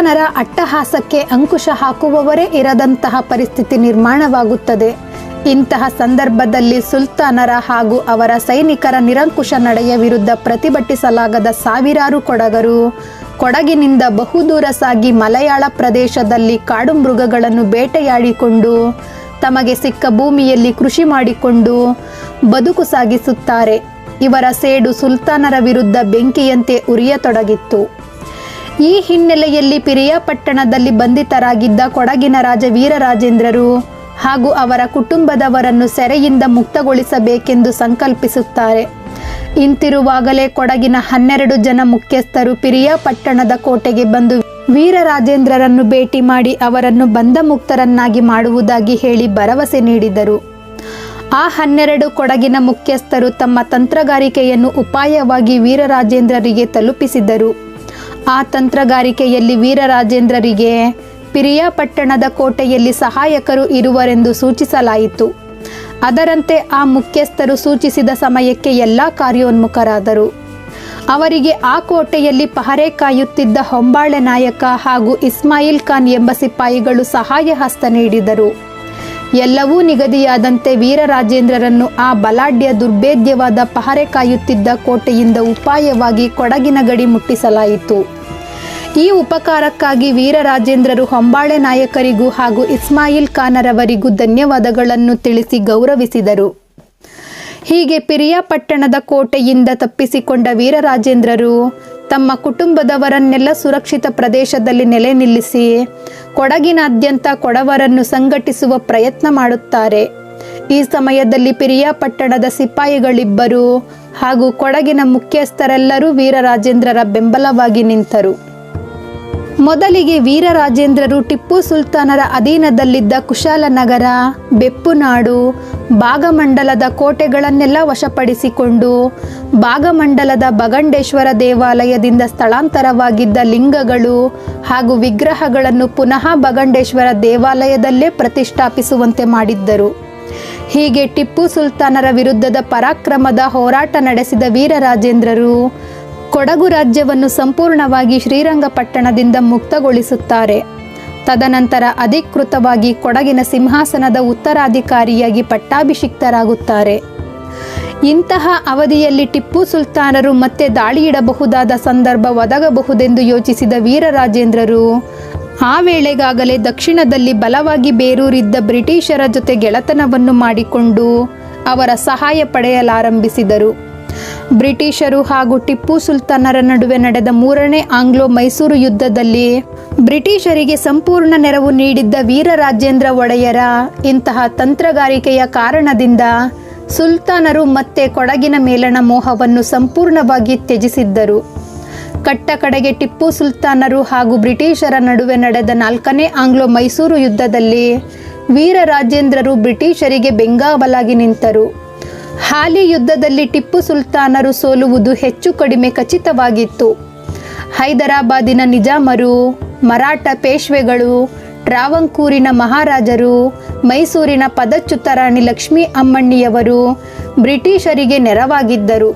ಸುಲ್ತಾನರ ಅಟ್ಟಹಾಸಕ್ಕೆ ಅಂಕುಶ ಹಾಕುವವರೇ ಇರದಂತಹ ಪರಿಸ್ಥಿತಿ ನಿರ್ಮಾಣವಾಗುತ್ತದೆ. ಇಂತಹ ಸಂದರ್ಭದಲ್ಲಿ ಸುಲ್ತಾನರ ಹಾಗೂ ಅವರ ಸೈನಿಕರ ನಿರಂಕುಶ ನಡೆಯ ವಿರುದ್ಧ ಪ್ರತಿಭಟಿಸಲಾಗದ ಸಾವಿರಾರು ಕೊಡಗರು ಕೊಡಗಿನಿಂದ ಬಹುದೂರ ಸಾಗಿ ಮಲಯಾಳ ಪ್ರದೇಶದಲ್ಲಿ ಕಾಡು ಮೃಗಗಳನ್ನು ಬೇಟೆಯಾಡಿಕೊಂಡು, ತಮಗೆ ಸಿಕ್ಕ ಭೂಮಿಯಲ್ಲಿ ಕೃಷಿ ಮಾಡಿಕೊಂಡು ಬದುಕು ಸಾಗಿಸುತ್ತಾರೆ. ಇವರ ಸೇಡು ಸುಲ್ತಾನರ ವಿರುದ್ಧ ಬೆಂಕಿಯಂತೆ ಉರಿಯತೊಡಗಿತ್ತು. ಈ ಹಿನ್ನೆಲೆಯಲ್ಲಿ ಪಿರಿಯಾಪಟ್ಟಣದಲ್ಲಿ ಬಂಧಿತರಾಗಿದ್ದ ಕೊಡಗಿನ ರಾಜ ವೀರರಾಜೇಂದ್ರರು ಹಾಗೂ ಅವರ ಕುಟುಂಬದವರನ್ನು ಸೆರೆಯಿಂದ ಮುಕ್ತಗೊಳಿಸಬೇಕೆಂದು ಸಂಕಲ್ಪಿಸುತ್ತಾರೆ. ಇಂತಿರುವಾಗಲೇ ಕೊಡಗಿನ ಹನ್ನೆರಡು ಜನ ಮುಖ್ಯಸ್ಥರು ಪಿರಿಯಾಪಟ್ಟಣದ ಕೋಟೆಗೆ ಬಂದು ವೀರರಾಜೇಂದ್ರರನ್ನು ಭೇಟಿ ಮಾಡಿ ಅವರನ್ನು ಬಂಧ ಮುಕ್ತರನ್ನಾಗಿ ಮಾಡುವುದಾಗಿ ಹೇಳಿ ಭರವಸೆ ನೀಡಿದರು. ಆ ಹನ್ನೆರಡು ಕೊಡಗಿನ ಮುಖ್ಯಸ್ಥರು ತಮ್ಮ ತಂತ್ರಗಾರಿಕೆಯನ್ನು ಉಪಾಯವಾಗಿ ವೀರರಾಜೇಂದ್ರರಿಗೆ ತಲುಪಿಸಿದರು. ಆ ತಂತ್ರಗಾರಿಕೆಯಲ್ಲಿ ವೀರರಾಜೇಂದ್ರರಿಗೆ ಪಿರಿಯಾಪಟ್ಟಣದ ಕೋಟೆಯಲ್ಲಿ ಸಹಾಯಕರು ಇರುವರೆಂದು ಸೂಚಿಸಲಾಯಿತು. ಅದರಂತೆ ಆ ಮುಖ್ಯಸ್ಥರು ಸೂಚಿಸಿದ ಸಮಯಕ್ಕೆ ಎಲ್ಲ ಕಾರ್ಯೋನ್ಮುಖರಾದರು. ಅವರಿಗೆ ಆ ಕೋಟೆಯಲ್ಲಿ ಪಹರೆ ಕಾಯುತ್ತಿದ್ದ ಹೊಂಬಾಳೆ ನಾಯಕ ಹಾಗೂ ಇಸ್ಮಾಯಿಲ್ ಖಾನ್ ಎಂಬ ಸಿಪಾಯಿಗಳು ಸಹಾಯ ಹಸ್ತ ನೀಡಿದರು. ಎಲ್ಲವೂ ನಿಗದಿಯಾದಂತೆ ವೀರರಾಜೇಂದ್ರರನ್ನು ಆ ಬಲಾಢ್ಯ ದುರ್ಭೇದ್ಯವಾದ ಪಹರೆ ಕಾಯುತ್ತಿದ್ದ ಕೋಟೆಯಿಂದ ಉಪಾಯವಾಗಿ ಕೊಡಗಿನ ಗಡಿ ಮುಟ್ಟಿಸಲಾಯಿತು. ಈ ಉಪಕಾರಕ್ಕಾಗಿ ವೀರರಾಜೇಂದ್ರರು ಹೊಂಬಾಳೆ ನಾಯಕರಿಗೂ ಹಾಗೂ ಇಸ್ಮಾಯಿಲ್ ಖಾನರವರಿಗೂ ಧನ್ಯವಾದಗಳನ್ನು ತಿಳಿಸಿ ಗೌರವಿಸಿದರು. ಹೀಗೆ ಪಿರಿಯಾಪಟ್ಟಣದ ಕೋಟೆಯಿಂದ ತಪ್ಪಿಸಿಕೊಂಡ ವೀರರಾಜೇಂದ್ರರು ತಮ್ಮ ಕುಟುಂಬದವರನ್ನೆಲ್ಲ ಸುರಕ್ಷಿತ ಪ್ರದೇಶದಲ್ಲಿ ನೆಲೆ ನಿಲ್ಲಿಸಿ ಕೊಡಗಿನಾದ್ಯಂತ ಕೊಡವರನ್ನು ಸಂಘಟಿಸುವ ಪ್ರಯತ್ನ ಮಾಡುತ್ತಾರೆ. ಈ ಸಮಯದಲ್ಲಿ ಪಿರಿಯಾಪಟ್ಟಣದ ಸಿಪಾಯಿಗಳಿಬ್ಬರು ಹಾಗೂ ಕೊಡಗಿನ ಮುಖ್ಯಸ್ಥರೆಲ್ಲರೂ ವೀರರಾಜೇಂದ್ರರ ಬೆಂಬಲವಾಗಿ ನಿಂತರು. ಮೊದಲಿಗೆ ವೀರರಾಜೇಂದ್ರರು ಟಿಪ್ಪು ಸುಲ್ತಾನರ ಅಧೀನದಲ್ಲಿದ್ದ ಕುಶಾಲನಗರ, ಬೆಪ್ಪುನಾಡು ಭಾಗಮಂಡಲದ ಕೋಟೆಗಳನ್ನೆಲ್ಲ ವಶಪಡಿಸಿಕೊಂಡು ಭಾಗಮಂಡಲದ ಬಗಂಡೇಶ್ವರ ದೇವಾಲಯದಿಂದ ಸ್ಥಳಾಂತರವಾಗಿದ್ದ ಲಿಂಗಗಳು ಹಾಗೂ ವಿಗ್ರಹಗಳನ್ನು ಪುನಃ ಬಗಂಡೇಶ್ವರ ದೇವಾಲಯದಲ್ಲೇ ಪ್ರತಿಷ್ಠಾಪಿಸುವಂತೆ ಮಾಡಿದ್ದರು. ಹೀಗೆ ಟಿಪ್ಪು ಸುಲ್ತಾನರ ವಿರುದ್ಧದ ಪರಾಕ್ರಮದ ಹೋರಾಟ ನಡೆಸಿದ ವೀರರಾಜೇಂದ್ರರು ಕೊಡಗು ರಾಜ್ಯವನ್ನು ಸಂಪೂರ್ಣವಾಗಿ ಶ್ರೀರಂಗಪಟ್ಟಣದಿಂದ ಮುಕ್ತಗೊಳಿಸುತ್ತಾರೆ. ತದನಂತರ ಅಧಿಕೃತವಾಗಿ ಕೊಡಗಿನ ಸಿಂಹಾಸನದ ಉತ್ತರಾಧಿಕಾರಿಯಾಗಿ ಪಟ್ಟಾಭಿಷಿಕ್ತರಾಗುತ್ತಾರೆ. ಇಂತಹ ಅವಧಿಯಲ್ಲಿ ಟಿಪ್ಪು ಸುಲ್ತಾನರು ಮತ್ತೆ ದಾಳಿಯಿಡಬಹುದಾದ ಸಂದರ್ಭ ಒದಗಬಹುದೆಂದು ಯೋಚಿಸಿದ ವೀರರಾಜೇಂದ್ರರು, ಆ ವೇಳೆಗಾಗಲೇ ದಕ್ಷಿಣದಲ್ಲಿ ಬಲವಾಗಿ ಬೇರೂರಿದ್ದ ಬ್ರಿಟಿಷರ ಜೊತೆ ಗೆಳೆತನವನ್ನು ಮಾಡಿಕೊಂಡು ಅವರ ಸಹಾಯ ಪಡೆಯಲಾರಂಭಿಸಿದರು. ಬ್ರಿಟಿಷರು ಹಾಗೂ ಟಿಪ್ಪು ಸುಲ್ತಾನರ ನಡುವೆ ನಡೆದ ಮೂರನೇ ಆಂಗ್ಲೋ ಮೈಸೂರು ಯುದ್ಧದಲ್ಲಿ ಬ್ರಿಟಿಷರಿಗೆ ಸಂಪೂರ್ಣ ನೆರವು ನೀಡಿದ್ದ ವೀರರಾಜೇಂದ್ರ ಒಡೆಯರ ಇಂತಹ ತಂತ್ರಗಾರಿಕೆಯ ಕಾರಣದಿಂದ ಸುಲ್ತಾನರು ಮತ್ತೆ ಕೊಡಗಿನ ಮೇಲಣ ಮೋಹವನ್ನು ಸಂಪೂರ್ಣವಾಗಿ ತ್ಯಜಿಸಿದ್ದರು. ಕಟ್ಟ ಕಡೆಗೆ ಟಿಪ್ಪು ಸುಲ್ತಾನರು ಹಾಗೂ ಬ್ರಿಟಿಷರ ನಡುವೆ ನಡೆದ ನಾಲ್ಕನೇ ಆಂಗ್ಲೋ ಮೈಸೂರು ಯುದ್ಧದಲ್ಲಿ ವೀರರಾಜೇಂದ್ರರು ಬ್ರಿಟಿಷರಿಗೆ ಬೆಂಗಾವಲಾಗಿ ನಿಂತರು. ಹಾಲಿ ಯುದ್ಧದಲ್ಲಿ ಟಿಪ್ಪು ಸುಲ್ತಾನರು ಸೋಲುವುದು ಹೆಚ್ಚು ಕಡಿಮೆ ಖಚಿತವಾಗಿತ್ತು. ಹೈದರಾಬಾದಿನ ನಿಜಾಮರು, ಮರಾಠ ಪೇಶ್ವೆಗಳು, ಟ್ರಾವಂಕೂರಿನ ಮಹಾರಾಜರು, ಮೈಸೂರಿನ ಪದಚ್ಯುತ ರಾಣಿ ಲಕ್ಷ್ಮೀ ಅಮ್ಮಣ್ಣಿಯವರು ಬ್ರಿಟಿಷರಿಗೆ ನೆರವಾಗಿದ್ದರು.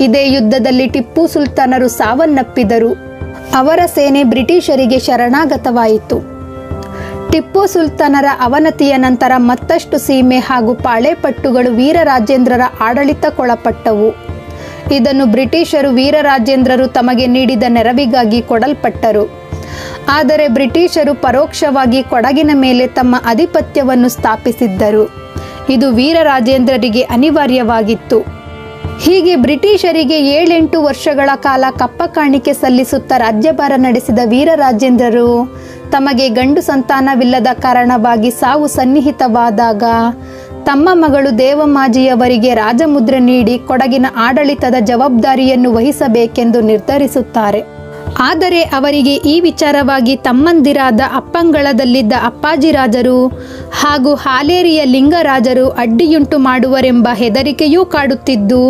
ಇದೇ ಯುದ್ಧದಲ್ಲಿ ಟಿಪ್ಪು ಸುಲ್ತಾನರು ಸಾವನ್ನಪ್ಪಿದರು. ಅವರ ಸೇನೆ ಬ್ರಿಟಿಷರಿಗೆ ಶರಣಾಗತವಾಯಿತು. ಟಿಪ್ಪು ಸುಲ್ತಾನರ ಅವನತಿಯ ನಂತರ ಮತ್ತಷ್ಟು ಸೀಮೆ ಹಾಗೂ ಪಾಳೆಪಟ್ಟುಗಳು ವೀರರಾಜೇಂದ್ರರ ಆಡಳಿತಕ್ಕೊಳಪಟ್ಟವು. ಇದನ್ನು ಬ್ರಿಟಿಷರು ವೀರರಾಜೇಂದ್ರರು ತಮಗೆ ನೀಡಿದ ನೆರವಿಗಾಗಿ ಕೊಡಲ್ಪಟ್ಟರು. ಆದರೆ ಬ್ರಿಟಿಷರು ಪರೋಕ್ಷವಾಗಿ ಕೊಡಗಿನ ಮೇಲೆ ತಮ್ಮ ಆಧಿಪತ್ಯವನ್ನು ಸ್ಥಾಪಿಸಿದ್ದರು. ಇದು ವೀರರಾಜೇಂದ್ರರಿಗೆ ಅನಿವಾರ್ಯವಾಗಿತ್ತು. ಹೀಗೆ ಬ್ರಿಟಿಷರಿಗೆ ಏಳೆಂಟು ವರ್ಷಗಳ ಕಾಲ ಕಪ್ಪ ಕಾಣಿಕೆ ಸಲ್ಲಿಸುತ್ತಾ ರಾಜ್ಯಭಾರ ನಡೆಸಿದ ವೀರರಾಜೇಂದ್ರರು ತಮಗೆ ಗಂಡು ಸಂತಾನವಿಲ್ಲದ ಕಾರಣವಾಗಿ ಸಾವು ಸನ್ನಿಹಿತವಾದಾಗ ತಮ್ಮ ಮಗಳು ದೇವಮಾಜಿಯವರಿಗೆ ರಾಜಮುದ್ರೆ ನೀಡಿ ಕೊಡಗಿನ ಆಡಳಿತದ ಜವಾಬ್ದಾರಿಯನ್ನು ವಹಿಸಬೇಕೆಂದು ನಿರ್ಧರಿಸುತ್ತಾರೆ. ಆದರೆ ಅವರಿಗೆ ಈ ವಿಚಾರವಾಗಿ ತಮ್ಮಂದಿರಾದ ಅಪ್ಪಂಗಳದಲ್ಲಿದ್ದ ಅಪ್ಪಾಜಿರಾಜರು ಹಾಗೂ ಹಾಲೇರಿಯ ಲಿಂಗರಾಜರು ಅಡ್ಡಿಯುಂಟು ಮಾಡುವರೆಂಬ ಹೆದರಿಕೆಯೂ ಕಾಡುತ್ತಿದ್ದು,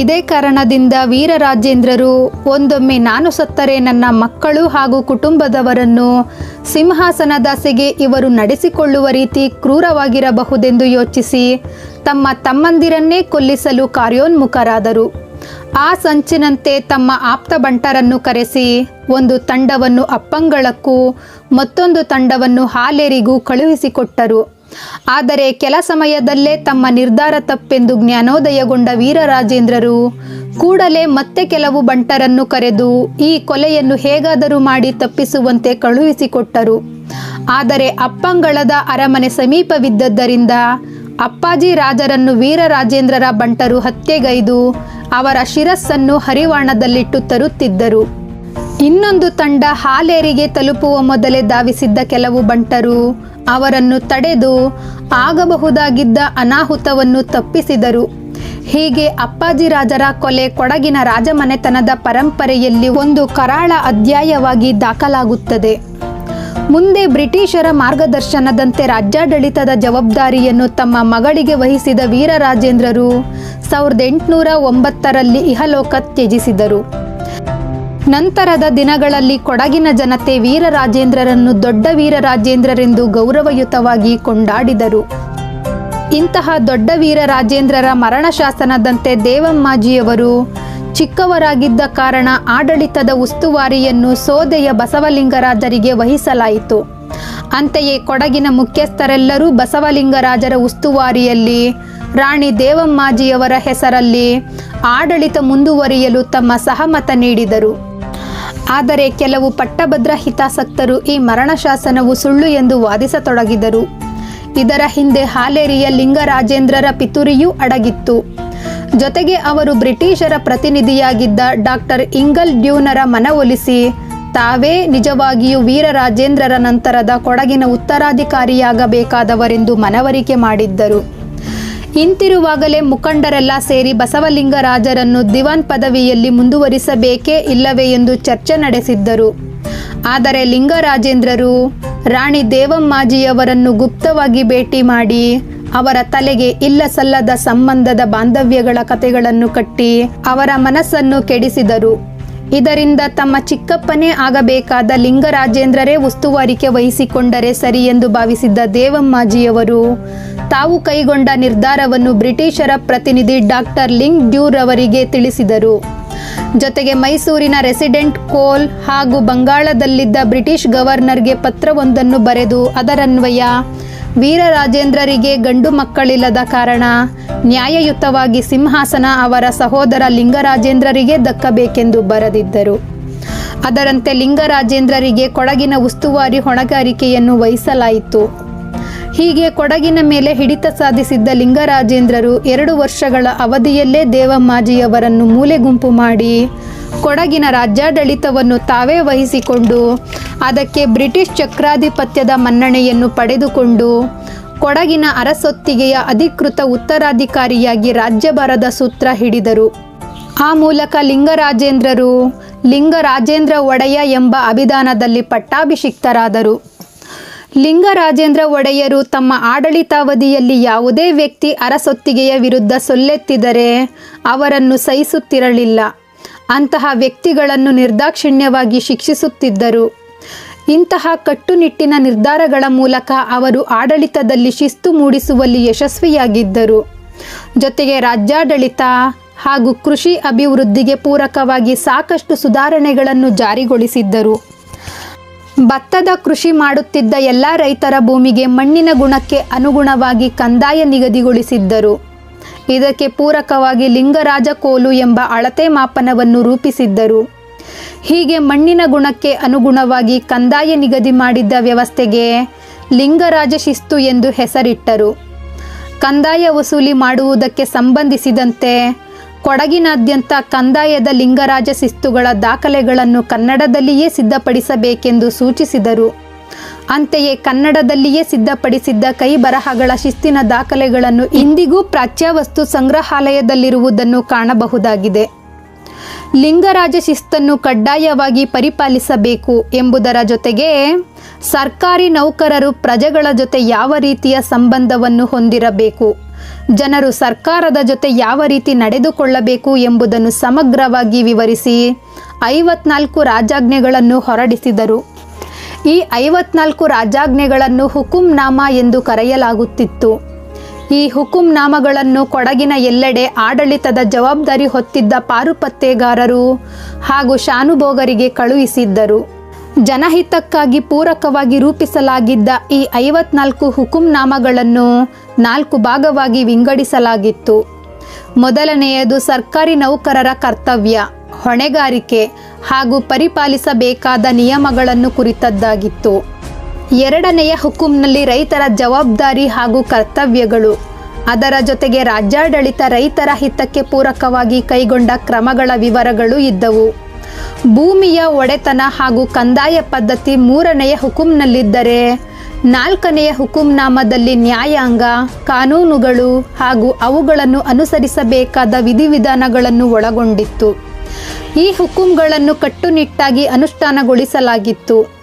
ಇದೇ ಕಾರಣದಿಂದ ವೀರರಾಜೇಂದ್ರರು, ಒಂದೊಮ್ಮೆ ನಾನು ಸತ್ತರೆ ನನ್ನ ಮಕ್ಕಳು ಹಾಗೂ ಕುಟುಂಬದವರನ್ನು ಸಿಂಹಾಸನದಾಸೆಗೆ ಇವರು ನಡೆಸಿಕೊಳ್ಳುವ ರೀತಿ ಕ್ರೂರವಾಗಿರಬಹುದೆಂದು ಯೋಚಿಸಿ ತಮ್ಮ ತಮ್ಮಂದಿರನ್ನೇ ಕೊಲ್ಲಿಸಲು ಕಾರ್ಯೋನ್ಮುಖರಾದರು. ಆ ಸಂಚಿನಂತೆ ತಮ್ಮ ಆಪ್ತ ಬಂಟರನ್ನು ಕರೆಸಿ, ಒಂದು ತಂಡವನ್ನು ಅಪ್ಪಂಗಳಕ್ಕೂ, ಮತ್ತೊಂದು ತಂಡವನ್ನು ಹಾಲೇರಿಗೂ ಕಳುಹಿಸಿಕೊಟ್ಟರು. ಆದರೆ ಕೆಲ ಸಮಯದಲ್ಲೇ ತಮ್ಮ ನಿರ್ಧಾರ ತಪ್ಪೆಂದು ಜ್ಞಾನೋದಯಗೊಂಡ ವೀರರಾಜೇಂದ್ರರು ಕೂಡಲೇ ಮತ್ತೆ ಕೆಲವು ಬಂಟರನ್ನು ಕರೆದು, ಈ ಕೊಲೆಯನ್ನು ಹೇಗಾದರೂ ಮಾಡಿ ತಪ್ಪಿಸುವಂತೆ ಕಳುಹಿಸಿಕೊಟ್ಟರು. ಆದರೆ ಅಪ್ಪಂಗಳದ ಅರಮನೆ ಸಮೀಪವಿದ್ದದ್ದರಿಂದ ಅಪ್ಪಾಜಿ ರಾಜರನ್ನು ವೀರರಾಜೇಂದ್ರರ ಬಂಟರು ಹತ್ಯೆಗೈದು ಅವರ ಶಿರಸ್ಸನ್ನು ಹರಿವಾಣದಲ್ಲಿಟ್ಟು ತರುತ್ತಿದ್ದರು. ಇನ್ನೊಂದು ತಂಡ ಹಾಲೇರಿಗೆ ತಲುಪುವ ಮೊದಲೇ ಧಾವಿಸಿದ್ದ ಕೆಲವು ಬಂಟರು ಅವರನ್ನು ತಡೆದು ಆಗಬಹುದಾಗಿದ್ದ ಅನಾಹುತವನ್ನು ತಪ್ಪಿಸಿದರು. ಹೀಗೆ ಅಪ್ಪಾಜಿ ರಾಜರ ಕೊಲೆ ಕೊಡಗಿನ ರಾಜಮನೆತನದ ಪರಂಪರೆಯಲ್ಲಿ ಒಂದು ಕರಾಳ ಅಧ್ಯಾಯವಾಗಿ ದಾಖಲಾಗುತ್ತದೆ. ಮುಂದೆ ಬ್ರಿಟಿಷರ ಮಾರ್ಗದರ್ಶನದಂತೆ ರಾಜ್ಯಾಡಳಿತದ ಜವಾಬ್ದಾರಿಯನ್ನು ತಮ್ಮ ಮಗಳಿಗೆ ವಹಿಸಿದ ವೀರರಾಜೇಂದ್ರರು ಸಾವಿರದ ಎಂಟುನೂರ ಒಂಬತ್ತರಲ್ಲಿ ಇಹಲೋಕ ತ್ಯಜಿಸಿದರು. ನಂತರದ ದಿನಗಳಲ್ಲಿ ಕೊಡಗಿನ ಜನತೆ ವೀರರಾಜೇಂದ್ರರನ್ನು ದೊಡ್ಡ ವೀರರಾಜೇಂದ್ರರೆಂದು ಗೌರವಯುತವಾಗಿ ಕೊಂಡಾಡಿದರು. ಇಂತಹ ದೊಡ್ಡ ವೀರರಾಜೇಂದ್ರರ ಮರಣ ಶಾಸನದಂತೆ ದೇವಮ್ಮಾಜಿಯವರು ಚಿಕ್ಕವರಾಗಿದ್ದ ಕಾರಣ ಆಡಳಿತದ ಉಸ್ತುವಾರಿಯನ್ನು ಸೋದೆಯ ಬಸವಲಿಂಗರಾಜರಿಗೆ ವಹಿಸಲಾಯಿತು. ಅಂತೆಯೇ ಕೊಡಗಿನ ಮುಖ್ಯಸ್ಥರೆಲ್ಲರೂ ಬಸವಲಿಂಗರಾಜರ ಉಸ್ತುವಾರಿಯಲ್ಲಿ, ರಾಣಿ ದೇವಮ್ಮಾಜಿಯವರ ಹೆಸರಲ್ಲಿ ಆಡಳಿತ ಮುಂದುವರಿಯಲು ತಮ್ಮ ಸಹಮತ ನೀಡಿದರು. ಆದರೆ ಕೆಲವು ಪಟ್ಟಭದ್ರ ಹಿತಾಸಕ್ತರು ಈ ಮರಣ ಶಾಸನವು ಸುಳ್ಳು ಎಂದು ವಾದಿಸತೊಡಗಿದರು. ಇದರ ಹಿಂದೆ ಹಾಲೇರಿಯ ಲಿಂಗರಾಜೇಂದ್ರರ ಪಿತುರಿಯೂ ಅಡಗಿತ್ತು. ಜೊತೆಗೆ ಅವರು ಬ್ರಿಟಿಷರ ಪ್ರತಿನಿಧಿಯಾಗಿದ್ದ ಡಾಕ್ಟರ್ ಇಂಗಲ್ ಡ್ಯೂನರ ಮನವೊಲಿಸಿ, ತಾವೇ ನಿಜವಾಗಿಯೂ ವೀರರಾಜೇಂದ್ರರ ನಂತರದ ಕೊಡಗಿನ ಉತ್ತರಾಧಿಕಾರಿಯಾಗಬೇಕಾದವರೆಂದು ಮನವರಿಕೆ ಮಾಡಿದ್ದರು. ಇಂತಿರುವಾಗಲೇ ಮುಖಂಡರೆಲ್ಲ ಸೇರಿ ಬಸವಲಿಂಗರಾಜರನ್ನು ದಿವಾನ್ ಪದವಿಯಲ್ಲಿ ಮುಂದುವರಿಸಬೇಕೇ ಇಲ್ಲವೇ ಎಂದು ಚರ್ಚೆ ನಡೆಸಿದ್ದರು. ಆದರೆ ಲಿಂಗರಾಜೇಂದ್ರರು, ರಾಣಿ ದೇವಮ್ಮಾಜಿಯವರನ್ನು ಗುಪ್ತವಾಗಿ ಭೇಟಿ ಮಾಡಿ ಅವರ ತಲೆಗೆ ಇಲ್ಲ ಸಲ್ಲದ ಸಂಬಂಧದ ಬಾಂಧವ್ಯಗಳ ಕಥೆಗಳನ್ನು ಕಟ್ಟಿ ಅವರ ಮನಸ್ಸನ್ನು ಕೆಡಿಸಿದರು. ಇದರಿಂದ ತಮ್ಮ ಚಿಕ್ಕಪ್ಪನೇ ಆಗಬೇಕಾದ ಲಿಂಗರಾಜೇಂದ್ರರೇ ಉಸ್ತುವಾರಿಕೆ ವಹಿಸಿಕೊಂಡರೆ ಸರಿ ಎಂದು ಭಾವಿಸಿದ್ದ ದೇವಮ್ಮಾಜಿಯವರು, ತಾವು ಕೈಗೊಂಡ ನಿರ್ಧಾರವನ್ನು ಬ್ರಿಟಿಷರ ಪ್ರತಿನಿಧಿ ಡಾಕ್ಟರ್ ಲಿಂಗ್ ಡ್ಯೂರ್ ಅವರಿಗೆ ತಿಳಿಸಿದರು. ಜೊತೆಗೆ ಮೈಸೂರಿನ ರೆಸಿಡೆಂಟ್ ಕೋಲ್ ಹಾಗೂ ಬಂಗಾಳದಲ್ಲಿದ್ದ ಬ್ರಿಟಿಷ್ ಗವರ್ನರ್ಗೆ ಪತ್ರವೊಂದನ್ನು ಬರೆದು ಅದರನ್ವಯ ವೀರರಾಜೇಂದ್ರರಿಗೆ ಗಂಡು ಮಕ್ಕಳಿಲ್ಲದ ಕಾರಣ ನ್ಯಾಯಯುತವಾಗಿ ಸಿಂಹಾಸನ ಅವರ ಸಹೋದರ ಲಿಂಗರಾಜೇಂದ್ರರಿಗೆ ದಕ್ಕಬೇಕೆಂದು ಬರೆದಿದ್ದರು. ಅದರಂತೆ ಲಿಂಗರಾಜೇಂದ್ರರಿಗೆ ಕೊಡಗಿನ ಉಸ್ತುವಾರಿ ಹೊಣೆಗಾರಿಕೆಯನ್ನು ವಹಿಸಲಾಯಿತು. ಹೀಗೆ ಕೊಡಗಿನ ಮೇಲೆ ಹಿಡಿತ ಸಾಧಿಸಿದ್ದ ಲಿಂಗರಾಜೇಂದ್ರರು ಎರಡು ವರ್ಷಗಳ ಅವಧಿಯಲ್ಲೇ ದೇವಮ್ಮಾಜಿಯವರನ್ನು ಮೂಲೆಗುಂಪು ಮಾಡಿ ಕೊಡಗಿನ ರಾಜ್ಯಾಡಳಿತವನ್ನು ತಾವೇ ವಹಿಸಿಕೊಂಡು ಅದಕ್ಕೆ ಬ್ರಿಟಿಷ್ ಚಕ್ರಾಧಿಪತ್ಯದ ಮನ್ನಣೆಯನ್ನು ಪಡೆದುಕೊಂಡು ಕೊಡಗಿನ ಅರಸೊತ್ತಿಗೆಯ ಅಧಿಕೃತ ಉತ್ತರಾಧಿಕಾರಿಯಾಗಿ ರಾಜ್ಯಭಾರದ ಸೂತ್ರ ಹಿಡಿದರು. ಆ ಮೂಲಕ ಲಿಂಗರಾಜೇಂದ್ರರು ಲಿಂಗರಾಜೇಂದ್ರ ಒಡೆಯ ಎಂಬ ಅಭಿಧಾನದಲ್ಲಿ ಪಟ್ಟಾಭಿಷಿಕ್ತರಾದರು. ಲಿಂಗರಾಜೇಂದ್ರ ಒಡೆಯರು ತಮ್ಮ ಆಡಳಿತಾವಧಿಯಲ್ಲಿ ಯಾವುದೇ ವ್ಯಕ್ತಿ ಅರಸೊತ್ತಿಗೆಯ ವಿರುದ್ಧ ಸೊಲ್ಲೆತ್ತಿದರೆ ಅವರನ್ನು ಸಹಿಸುತ್ತಿರಲಿಲ್ಲ. ಅಂತಹ ವ್ಯಕ್ತಿಗಳನ್ನು ನಿರ್ದಾಕ್ಷಿಣ್ಯವಾಗಿ ಶಿಕ್ಷಿಸುತ್ತಿದ್ದರು. ಇಂತಹ ಕಟ್ಟುನಿಟ್ಟಿನ ನಿರ್ಧಾರಗಳ ಮೂಲಕ ಅವರು ಆಡಳಿತದಲ್ಲಿ ಶಿಸ್ತು ಮೂಡಿಸುವಲ್ಲಿ ಯಶಸ್ವಿಯಾಗಿದ್ದರು. ಜೊತೆಗೆ ರಾಜ್ಯಾಡಳಿತ ಹಾಗೂ ಕೃಷಿ ಅಭಿವೃದ್ಧಿಗೆ ಪೂರಕವಾಗಿ ಸಾಕಷ್ಟು ಸುಧಾರಣೆಗಳನ್ನು ಜಾರಿಗೊಳಿಸಿದ್ದರು. ಭತ್ತದ ಕೃಷಿ ಮಾಡುತ್ತಿದ್ದ ಎಲ್ಲ ರೈತರ ಭೂಮಿಗೆ ಮಣ್ಣಿನ ಗುಣಕ್ಕೆ ಅನುಗುಣವಾಗಿ ಕಂದಾಯ ನಿಗದಿಗೊಳಿಸಿದ್ದರು. ಇದಕ್ಕೆ ಪೂರಕವಾಗಿ ಲಿಂಗರಾಜ ಕೋಲು ಎಂಬ ಅಳತೆ ಮಾಪನವನ್ನು ರೂಪಿಸಿದ್ದರು. ಹೀಗೆ ಮಣ್ಣಿನ ಗುಣಕ್ಕೆ ಅನುಗುಣವಾಗಿ ಕಂದಾಯ ನಿಗದಿ ಮಾಡಿದ್ದ ವ್ಯವಸ್ಥೆಗೆ ಲಿಂಗರಾಜ ಶಿಸ್ತು ಎಂದು ಹೆಸರಿಟ್ಟರು. ಕಂದಾಯ ವಸೂಲಿ ಮಾಡುವುದಕ್ಕೆ ಸಂಬಂಧಿಸಿದಂತೆ ಕೊಡಗಿನಾದ್ಯಂತ ಕಂದಾಯದ ಲಿಂಗರಾಜ ಶಿಸ್ತುಗಳ ದಾಖಲೆಗಳನ್ನು ಕನ್ನಡದಲ್ಲಿಯೇ ಸಿದ್ಧಪಡಿಸಬೇಕೆಂದು ಸೂಚಿಸಿದರು. ಅಂತೆಯೇ ಕನ್ನಡದಲ್ಲಿಯೇ ಸಿದ್ಧಪಡಿಸಿದ್ದ ಕೈ ಬರಹಗಳ ಶಿಸ್ತಿನ ದಾಖಲೆಗಳನ್ನು ಇಂದಿಗೂ ಪ್ರಾಚ್ಯವಸ್ತು ಸಂಗ್ರಹಾಲಯದಲ್ಲಿರುವುದನ್ನು ಕಾಣಬಹುದಾಗಿದೆ. ಲಿಂಗರಾಜ ಶಿಸ್ತನ್ನು ಕಡ್ಡಾಯವಾಗಿ ಪರಿಪಾಲಿಸಬೇಕು ಎಂಬುದರ ಜೊತೆಗೆ ಸರ್ಕಾರಿ ನೌಕರರು ಪ್ರಜೆಗಳ ಜೊತೆ ಯಾವ ರೀತಿಯ ಸಂಬಂಧವನ್ನು ಹೊಂದಿರಬೇಕು? ಜನರು ಸರ್ಕಾರದ ಜೊತೆ ಯಾವ ರೀತಿ ನಡೆದುಕೊಳ್ಳಬೇಕು ಎಂಬುದನ್ನು ಸಮಗ್ರವಾಗಿ ವಿವರಿಸಿ ಐವತ್ನಾಲ್ಕು ರಾಜಾಜ್ಞೆಗಳನ್ನು ಹೊರಡಿಸಿದರು. ಈ ಐವತ್ನಾಲ್ಕು ರಾಜಾಜ್ಞೆಗಳನ್ನು ಹುಕುಂನಾಮ ಎಂದು ಕರೆಯಲಾಗುತ್ತಿತ್ತು. ಈ ಹುಕುಂನಾಮಗಳನ್ನು ಕೊಡಗಿನ ಎಲ್ಲೆಡೆ ಆಡಳಿತದ ಜವಾಬ್ದಾರಿ ಹೊತ್ತಿದ್ದ ಪಾರುಪತ್ತೆಗಾರರು ಹಾಗೂ ಶಾನುಭೋಗರಿಗೆ ಕಳುಹಿಸಿದ್ದರು. ಜನಹಿತಕ್ಕಾಗಿ ಪೂರಕವಾಗಿ ರೂಪಿಸಲಾಗಿದ್ದ ಈ ಐವತ್ನಾಲ್ಕು ಹುಕುಂನಾಮಗಳನ್ನು ನಾಲ್ಕು ಭಾಗವಾಗಿ ವಿಂಗಡಿಸಲಾಗಿತ್ತು. ಮೊದಲನೆಯದು ಸರ್ಕಾರಿ ನೌಕರರ ಕರ್ತವ್ಯ, ಹೊಣೆಗಾರಿಕೆ ಹಾಗೂ ಪರಿಪಾಲಿಸಬೇಕಾದ ನಿಯಮಗಳನ್ನು ಕುರಿತದ್ದಾಗಿತ್ತು. ಎರಡನೆಯ ಹುಕುಂನಲ್ಲಿ ರೈತರ ಜವಾಬ್ದಾರಿ ಹಾಗೂ ಕರ್ತವ್ಯಗಳು. ಅದರ ಜೊತೆಗೆ ರಾಜ್ಯಾಡಳಿತ ರೈತರ ಹಿತಕ್ಕೆ ಪೂರಕವಾಗಿ ಕೈಗೊಂಡ ಕ್ರಮಗಳ ವಿವರಗಳು ಇದ್ದವು. ಭೂಮಿಯ ಒಡೆತನ ಹಾಗೂ ಕಂದಾಯ ಪದ್ಧತಿ ಮೂರನೆಯ ಹುಕುಂನಲ್ಲಿದ್ದರೆ ನಾಲ್ಕನೆಯ ಹುಕುಂನಾಮದಲ್ಲಿ ನ್ಯಾಯಾಂಗ, ಕಾನೂನುಗಳು ಹಾಗೂ ಅವುಗಳನ್ನು ಅನುಸರಿಸಬೇಕಾದ ವಿಧಿವಿಧಾನಗಳನ್ನು ಒಳಗೊಂಡಿತ್ತು. ಈ ಹುಕುಂಗಳನ್ನು ಕಟ್ಟುನಿಟ್ಟಾಗಿ ಅನುಷ್ಠಾನಗೊಳಿಸಲಾಗಿತ್ತು.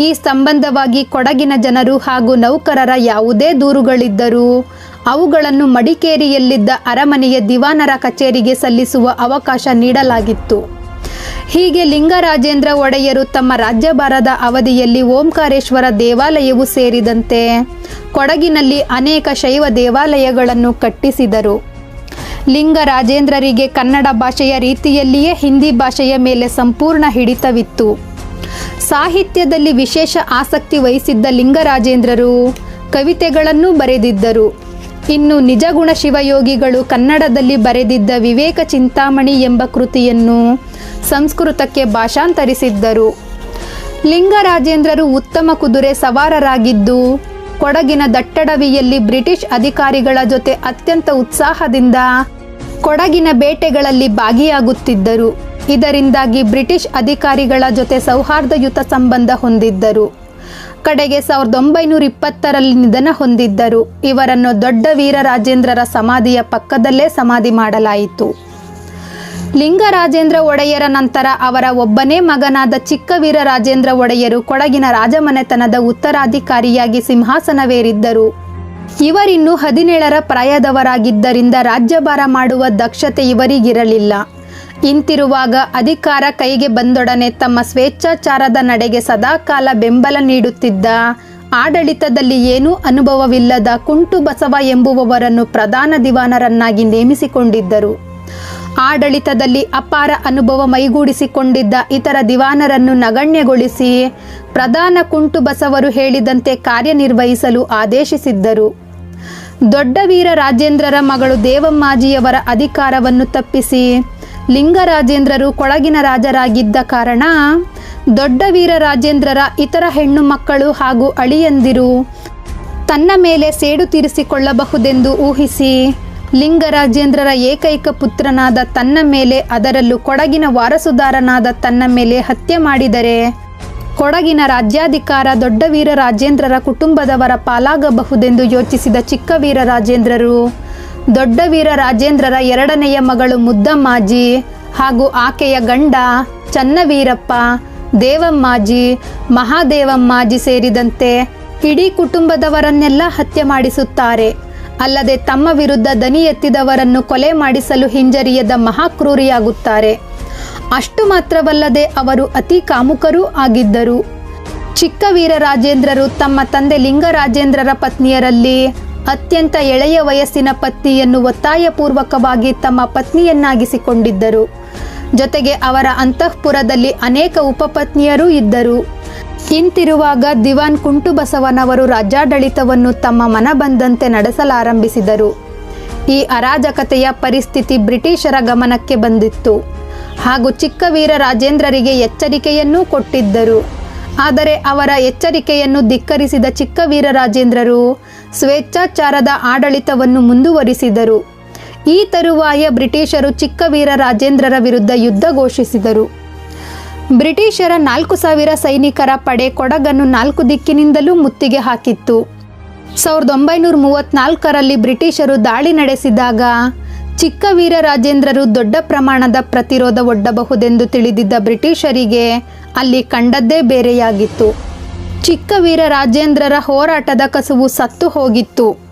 ಈ ಸಂಬಂಧವಾಗಿ ಕೊಡಗಿನ ಜನರು ಹಾಗೂ ನೌಕರರ ಯಾವುದೇ ದೂರುಗಳಿದ್ದರೂ ಅವುಗಳನ್ನು ಮಡಿಕೇರಿಯಲ್ಲಿದ್ದ ಅರಮನೆಯ ದಿವಾನರ ಕಚೇರಿಗೆ ಸಲ್ಲಿಸುವ ಅವಕಾಶ ನೀಡಲಾಗಿತ್ತು. ಹೀಗೆ ಲಿಂಗರಾಜೇಂದ್ರ ಒಡೆಯರು ತಮ್ಮ ರಾಜ್ಯಭಾರದ ಅವಧಿಯಲ್ಲಿ ಓಂಕಾರೇಶ್ವರ ದೇವಾಲಯವು ಸೇರಿದಂತೆ ಕೊಡಗಿನಲ್ಲಿ ಅನೇಕ ಶೈವ ದೇವಾಲಯಗಳನ್ನು ಕಟ್ಟಿಸಿದರು. ಲಿಂಗರಾಜೇಂದ್ರರಿಗೆ ಕನ್ನಡ ಭಾಷೆಯ ರೀತಿಯಲ್ಲಿಯೇ ಹಿಂದಿ ಭಾಷೆಯ ಮೇಲೆ ಸಂಪೂರ್ಣ ಹಿಡಿತವಿತ್ತು. ಸಾಹಿತ್ಯದಲ್ಲಿ ವಿಶೇಷ ಆಸಕ್ತಿ ವಹಿಸಿದ್ದ ಲಿಂಗರಾಜೇಂದ್ರರು ಕವಿತೆಗಳನ್ನು ಬರೆದಿದ್ದರು. ಇನ್ನು ನಿಜಗುಣ ಶಿವಯೋಗಿಗಳು ಕನ್ನಡದಲ್ಲಿ ಬರೆದಿದ್ದ ವಿವೇಕ ಚಿಂತಾಮಣಿ ಎಂಬ ಕೃತಿಯನ್ನು ಸಂಸ್ಕೃತಕ್ಕೆ ಭಾಷಾಂತರಿಸಿದ್ದರು. ಲಿಂಗರಾಜೇಂದ್ರರು ಉತ್ತಮ ಕುದುರೆ ಸವಾರರಾಗಿದ್ದು, ಕೊಡಗಿನ ದಟ್ಟಡವಿಯಲ್ಲಿ ಬ್ರಿಟಿಷ್ ಅಧಿಕಾರಿಗಳ ಜೊತೆ ಅತ್ಯಂತ ಉತ್ಸಾಹದಿಂದ ಕೊಡಗಿನ ಬೇಟೆಗಳಲ್ಲಿ ಭಾಗಿಯಾಗುತ್ತಿದ್ದರು. ಇದರಿಂದಾಗಿ ಬ್ರಿಟಿಷ್ ಅಧಿಕಾರಿಗಳ ಜೊತೆ ಸೌಹಾರ್ದಯುತ ಸಂಬಂಧ ಹೊಂದಿದ್ದರು. ಕಡೆಗೆ ಸಾವಿರದ ಒಂಬೈನೂರ ಇಪ್ಪತ್ತರಲ್ಲಿ ನಿಧನ ಹೊಂದಿದ್ದರು. ಇವರನ್ನು ದೊಡ್ಡ ವೀರರಾಜೇಂದ್ರರ ಸಮಾಧಿಯ ಪಕ್ಕದಲ್ಲೇ ಸಮಾಧಿ ಮಾಡಲಾಯಿತು. ಲಿಂಗರಾಜೇಂದ್ರ ಒಡೆಯರ ನಂತರ ಅವರ ಒಬ್ಬನೇ ಮಗನಾದ ಚಿಕ್ಕ ವೀರರಾಜೇಂದ್ರ ಒಡೆಯರು ಕೊಡಗಿನ ರಾಜಮನೆತನದ ಉತ್ತರಾಧಿಕಾರಿಯಾಗಿ ಸಿಂಹಾಸನವೇರಿದ್ದರು. ಇವರಿನ್ನು ಹದಿನೇಳರ ಪ್ರಾಯದವರಾಗಿದ್ದರಿಂದ ರಾಜ್ಯಭಾರ ಮಾಡುವ ದಕ್ಷತೆ ಇವರಿಗಿರಲಿಲ್ಲ. ಇಂತಿರುವಾಗ ಅಧಿಕಾರ ಕೈಗೆ ಬಂದೊಡನೆ ತಮ್ಮ ಸ್ವೇಚ್ಛಾಚಾರದ ನಡೆಗೆ ಸದಾಕಾಲ ಬೆಂಬಲ ನೀಡುತ್ತಿದ್ದ ಆಡಳಿತದಲ್ಲಿ ಏನೂ ಅನುಭವವಿಲ್ಲದ ಕುಂಟು ಬಸವ ಎಂಬುವವರನ್ನು ಪ್ರಧಾನ ದಿವಾನರನ್ನಾಗಿ ನೇಮಿಸಿಕೊಂಡಿದ್ದರು. ಆಡಳಿತದಲ್ಲಿ ಅಪಾರ ಅನುಭವ ಮೈಗೂಡಿಸಿಕೊಂಡಿದ್ದ ಇತರ ದಿವಾನರನ್ನು ನಗಣ್ಯಗೊಳಿಸಿ ಪ್ರಧಾನ ಕುಂಟು ಬಸವರು ಹೇಳಿದಂತೆ ಕಾರ್ಯನಿರ್ವಹಿಸಲು ಆದೇಶಿಸಿದ್ದರು. ದೊಡ್ಡ ವೀರ ರಾಜೇಂದ್ರರ ಮಗಳು ದೇವಮ್ಮಾಜಿಯವರ ಅಧಿಕಾರವನ್ನು ತಪ್ಪಿಸಿ ಲಿಂಗರಾಜೇಂದ್ರರು ಕೊಳಗಿನ ರಾಜರಾಗಿದ್ದ ಕಾರಣ ದೊಡ್ಡ ವೀರ ರಾಜೇಂದ್ರರ ಇತರ ಹೆಣ್ಣು ಮಕ್ಕಳು ಹಾಗೂ ಅಳಿಯಂದಿರು ತನ್ನ ಮೇಲೆ ಸೇಡು ತೀರಿಸಿಕೊಳ್ಳಬಹುದೆಂದು ಊಹಿಸಿ ಲಿಂಗರಾಜೇಂದ್ರರ ಏಕೈಕ ಪುತ್ರನಾದ ತನ್ನ ಮೇಲೆ ಅದರಲ್ಲೂ ಕೊಡಗಿನ ವಾರಸುದಾರನಾದ ತನ್ನ ಮೇಲೆ ಹತ್ಯೆ ಮಾಡಿದರೆ ಕೊಡಗಿನ ರಾಜ್ಯಾಧಿಕಾರ ದೊಡ್ಡ ವೀರ ರಾಜೇಂದ್ರರ ಕುಟುಂಬದವರ ಪಾಲಾಗಬಹುದೆಂದು ಯೋಚಿಸಿದ ಚಿಕ್ಕ ವೀರ ರಾಜೇಂದ್ರರು ದೊಡ್ಡ ವೀರ ರಾಜೇಂದ್ರರ ಎರಡನೆಯ ಮಗಳು ಮುದ್ದಮ್ಮಾಜಿ ಹಾಗೂ ಆಕೆಯ ಗಂಡ ಚನ್ನವೀರಪ್ಪ, ದೇವಮ್ಮಾಜಿ, ಮಹಾದೇವಮ್ಮಾಜಿ ಸೇರಿದಂತೆ ಇಡೀ ಕುಟುಂಬದವರನ್ನೆಲ್ಲ ಹತ್ಯೆ ಮಾಡಿಸುತ್ತಾರೆ. ಅಲ್ಲದೆ ತಮ್ಮ ವಿರುದ್ಧ ದನಿ ಎತ್ತಿದವರನ್ನು ಕೊಲೆ ಮಾಡಿಸಲು ಹಿಂಜರಿಯದ ಮಹಾಕ್ರೂರಿಯಾಗುತ್ತಾರೆ. ಅಷ್ಟು ಮಾತ್ರವಲ್ಲದೆ ಅವರು ಅತಿ ಕಾಮುಕರೂ ಆಗಿದ್ದರು. ಚಿಕ್ಕ ವೀರ ರಾಜೇಂದ್ರರು ತಮ್ಮ ತಂದೆ ಲಿಂಗರಾಜೇಂದ್ರರ ಪತ್ನಿಯರಲ್ಲಿ ಅತ್ಯಂತ ಎಳೆಯ ವಯಸ್ಸಿನ ಪತ್ನಿಯನ್ನು ಒತ್ತಾಯಪೂರ್ವಕವಾಗಿ ತಮ್ಮ ಪತ್ನಿಯನ್ನಾಗಿಸಿಕೊಂಡಿದ್ದರು. ಜೊತೆಗೆ ಅವರ ಅಂತಃಪುರದಲ್ಲಿ ಅನೇಕ ಉಪಪತ್ನಿಯರೂ ಇದ್ದರು. ಹಿಂತಿರುವಾಗ ದಿವಾನ್ ಕುಂಟು ಬಸವನವರು ರಾಜ್ಯಾಡಳಿತವನ್ನು ತಮ್ಮ ಮನ ಬಂದಂತೆ ನಡೆಸಲಾರಂಭಿಸಿದರು. ಈ ಅರಾಜಕತೆಯ ಪರಿಸ್ಥಿತಿ ಬ್ರಿಟಿಷರ ಗಮನಕ್ಕೆ ಬಂದಿತ್ತು. ಹಾಗೂ ಚಿಕ್ಕ ವೀರ ರಾಜೇಂದ್ರರಿಗೆ ಎಚ್ಚರಿಕೆಯನ್ನೂ ಕೊಟ್ಟಿದ್ದರು. ಆದರೆ ಅವರ ಎಚ್ಚರಿಕೆಯನ್ನು ಧಿಕ್ಕರಿಸಿದ ಚಿಕ್ಕ ವೀರರಾಜೇಂದ್ರರು ಸ್ವೇಚ್ಛಾಚಾರದ ಆಡಳಿತವನ್ನು ಮುಂದುವರಿಸಿದರು. ಈ ತರುವಾಯ ಬ್ರಿಟಿಷರು ಚಿಕ್ಕವೀರ ರಾಜೇಂದ್ರರ ವಿರುದ್ಧ ಯುದ್ಧ ಘೋಷಿಸಿದರು. ಬ್ರಿಟಿಷರ ನಾಲ್ಕು ಸಾವಿರ ಸೈನಿಕರ ಪಡೆ ಕೊಡಗನ್ನು ನಾಲ್ಕು ದಿಕ್ಕಿನಿಂದಲೂ ಮುತ್ತಿಗೆ ಹಾಕಿತ್ತು. ಸಾವಿರದ ಒಂಬೈನೂರ ಮೂವತ್ತ್ನಾಲ್ಕರಲ್ಲಿ ಬ್ರಿಟಿಷರು ದಾಳಿ ನಡೆಸಿದಾಗ ಚಿಕ್ಕವೀರ ರಾಜೇಂದ್ರರು ದೊಡ್ಡ ಪ್ರಮಾಣದ ಪ್ರತಿರೋಧ ಒಡ್ಡಬಹುದೆಂದು ತಿಳಿದಿದ್ದ ಬ್ರಿಟಿಷರಿಗೆ ಅಲ್ಲಿ ಕಂಡದ್ದೇ ಬೇರೆಯಾಗಿತ್ತು. ಚಿಕ್ಕ ವೀರ ರಾಜೇಂದ್ರರ ಹೋರಾಟದ ಕಸುವು ಸತ್ತು ಹೋಗಿತ್ತು.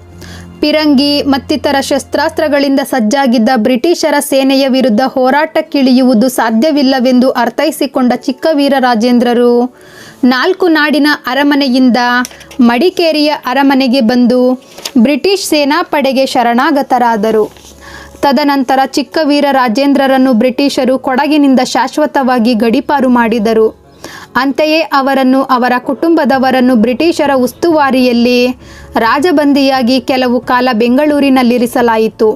ಪಿರಂಗಿ ಮತ್ತಿತರ ಶಸ್ತ್ರಾಸ್ತ್ರಗಳಿಂದ ಸಜ್ಜಾಗಿದ್ದ ಬ್ರಿಟಿಷರ ಸೇನೆಯ ವಿರುದ್ಧ ಹೋರಾಟಕ್ಕಿಳಿಯುವುದು ಸಾಧ್ಯವಿಲ್ಲವೆಂದು ಅರ್ಥೈಸಿಕೊಂಡ ಚಿಕ್ಕ ವೀರ ರಾಜೇಂದ್ರರು, ನಾಲ್ಕು ನಾಡಿನ ಅರಮನೆಯಿಂದ ಮಡಿಕೇರಿಯ ಅರಮನೆಗೆ ಬಂದು ಬ್ರಿಟಿಷ್ ಸೇನಾಪಡೆಗೆ ಶರಣಾಗತರಾದರು. ತದನಂತರ ಚಿಕ್ಕವೀರ ರಾಜೇಂದ್ರರನ್ನು ಬ್ರಿಟಿಷರು ಕೊಡಗಿನಿಂದ ಶಾಶ್ವತವಾಗಿ ಗಡೀಪಾರು ಮಾಡಿದರು. ಅಂತೆಯೇ ಅವರನ್ನು ಅವರ ಕುಟುಂಬದವರನ್ನು ಬ್ರಿಟಿಷರ ಉಸ್ತುವಾರಿಯಲ್ಲಿ ರಾಜಬಂದಿಯಾಗಿ ಕೆಲವು ಕಾಲ ಬೆಂಗಳೂರಿನಲ್ಲಿರಿಸಲಾಯಿತು.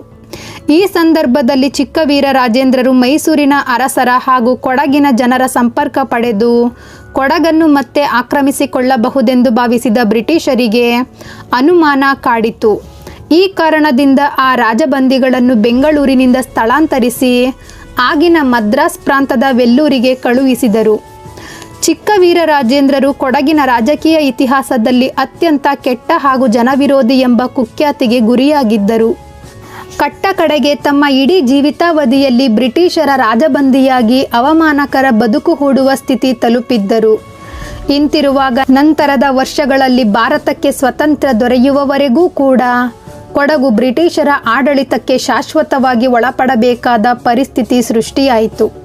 ಈ ಸಂದರ್ಭದಲ್ಲಿ ಚಿಕ್ಕವೀರ ರಾಜೇಂದ್ರರು ಮೈಸೂರಿನ ಅರಸರ ಹಾಗೂ ಕೊಡಗಿನ ಜನರ ಸಂಪರ್ಕ ಪಡೆದು ಕೊಡಗನ್ನು ಮತ್ತೆ ಆಕ್ರಮಿಸಿಕೊಳ್ಳಬಹುದೆಂದು ಭಾವಿಸಿದ ಬ್ರಿಟಿಷರಿಗೆ ಅನುಮಾನ ಕಾಡಿತು. ಈ ಕಾರಣದಿಂದ ಆ ರಾಜಬಂದಿಗಳನ್ನು ಬೆಂಗಳೂರಿನಿಂದ ಸ್ಥಳಾಂತರಿಸಿ ಆಗಿನ ಮದ್ರಾಸ್ ಪ್ರಾಂತದ ವೆಲ್ಲೂರಿಗೆ ಕಳುಹಿಸಿದರು. ಚಿಕ್ಕವೀರ ರಾಜೇಂದ್ರರು ಕೊಡಗಿನ ರಾಜಕೀಯ ಇತಿಹಾಸದಲ್ಲಿ ಅತ್ಯಂತ ಕೆಟ್ಟ ಹಾಗೂ ಜನವಿರೋಧಿ ಎಂಬ ಕುಖ್ಯಾತಿಗೆ ಗುರಿಯಾಗಿದ್ದರು. ಕಟ್ಟ ಕಡೆಗೆ ತಮ್ಮ ಇಡೀ ಜೀವಿತಾವಧಿಯಲ್ಲಿ ಬ್ರಿಟಿಷರ ರಾಜಬಂದಿಯಾಗಿ ಅವಮಾನಕರ ಬದುಕು ಹೂಡುವ ಸ್ಥಿತಿ ತಲುಪಿದ್ದರು. ಇಂತಿರುವಾಗ ನಂತರದ ವರ್ಷಗಳಲ್ಲಿ ಭಾರತಕ್ಕೆ ಸ್ವತಂತ್ರ ದೊರೆಯುವವರೆಗೂ ಕೂಡ ಕೊಡಗು ಬ್ರಿಟಿಷರ ಆಡಳಿತಕ್ಕೆ ಶಾಶ್ವತವಾಗಿ ಒಳಪಡಬೇಕಾದ ಪರಿಸ್ಥಿತಿ ಸೃಷ್ಟಿಯಾಯಿತು.